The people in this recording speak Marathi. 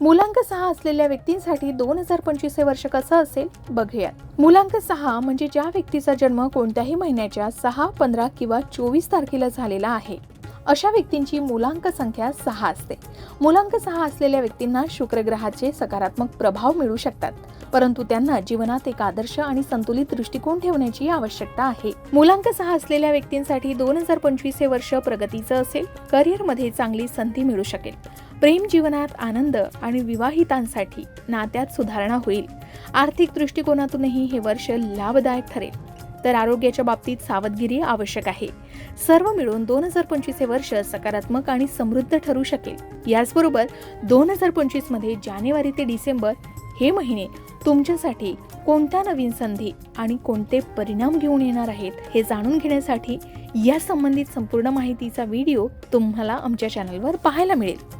मुलांक सहा असलेल्या व्यक्तींसाठी दोन हजार पंचवीस हे वर्ष कसं असेल? बघूयात. मुलांक सहा म्हणजे ज्या व्यक्तीचा जन्म कोणत्याही महिन्याच्या सहा पंधरा किंवा चोवीस तारखेला झालेला आहे अशा व्यक्तींची मुलांक संख्या सहा असते. मुलांक सहा असलेल्या व्यक्तींना शुक्रग्रहाचे सकारात्मक प्रभाव मिळू शकतात परंतु त्यांना जीवनात एक आदर्श आणि संतुलित दृष्टिकोन ठेवण्याची आवश्यकता आहे. मुलांक सहा असलेल्या व्यक्तींसाठी दोन हजार पंचवीस हे वर्ष प्रगतीचं असेल करिअरमध्ये चांगली संधी मिळू शकेल. प्रेम जीवनात आनंद आणि विवाहितांसाठी नात्यात सुधारणा होईल. आर्थिक दृष्टिकोनातूनही हे वर्ष लाभदायक ठरेल. तर आरोग्याच्या बाबतीत सावधगिरी आवश्यक आहे. सर्व मिळून दोन हजार पंचवीस हे वर्ष सकारात्मक आणि समृद्ध ठरू शकेल. याचबरोबर दोन हजार पंचवीसमध्ये जानेवारी ते डिसेंबर हे महिने तुमच्यासाठी कोणत्या नवीन संधी आणि कोणते परिणाम घेऊन येणार आहेत हे जाणून घेण्यासाठी या संबंधित संपूर्ण माहितीचा व्हिडिओ तुम्हाला आमच्या चॅनलवर पाहायला मिळेल.